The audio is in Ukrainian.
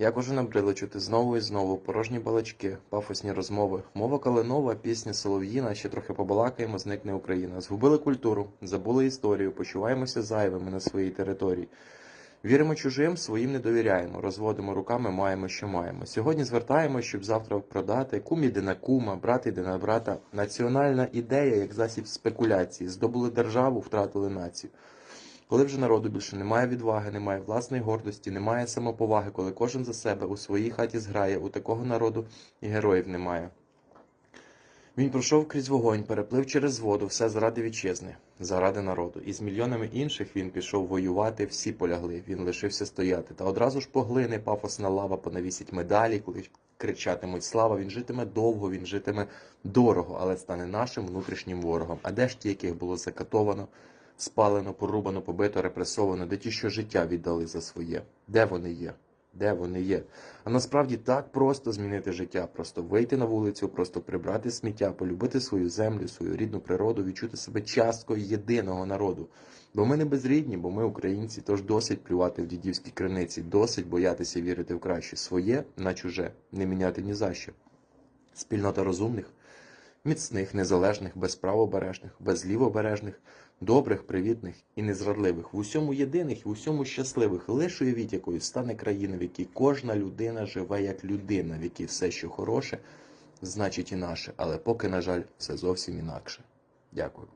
Як уже набрило чути знову і знову порожні балачки, пафосні розмови, мова калинова, пісня солов'їна, ще трохи побалакаємо, зникне Україна. Згубили культуру, забули історію, почуваємося зайвими на своїй території. Віримо чужим, своїм не довіряємо, розводимо руками, маємо, що маємо. Сьогодні звертаємось, щоб завтра продати. Кум іде на кума, брат іде на брата. Національна ідея, як засіб спекуляції. Здобули державу, втратили націю. Коли вже народу більше немає відваги, немає власної гордості, немає самоповаги, коли кожен за себе у своїй хаті зграє, у такого народу і героїв немає. Він пройшов крізь вогонь, переплив через воду, все заради вітчизни, заради народу. І з мільйонами інших він пішов воювати, всі полягли, він лишився стояти. Та одразу ж поглине пафосна лава, понавісить медалі, коли кричатимуть слава, він житиме довго, він житиме дорого, але стане нашим внутрішнім ворогом. А де ж ті, яких було закатовано, спалено, порубано, побито, репресовано, де ті, що життя віддали за своє? Де вони є? Де вони є? А насправді так просто змінити життя, просто вийти на вулицю, просто прибрати сміття, полюбити свою землю, свою рідну природу, відчути себе часткою єдиного народу. Бо ми не безрідні, бо ми українці, тож досить плювати в дідівські криниці, досить боятися вірити в краще своє на чуже, не міняти ні за що. Спільнота розумних, міцних, незалежних, безправобережних, безлівобережних, добрих, привітних і незрадливих, в усьому єдиних і в усьому щасливих, лише уявіть якою стане країна, в якій кожна людина живе як людина, в якій все, що хороше, значить і наше, але поки, на жаль, все зовсім інакше. Дякую.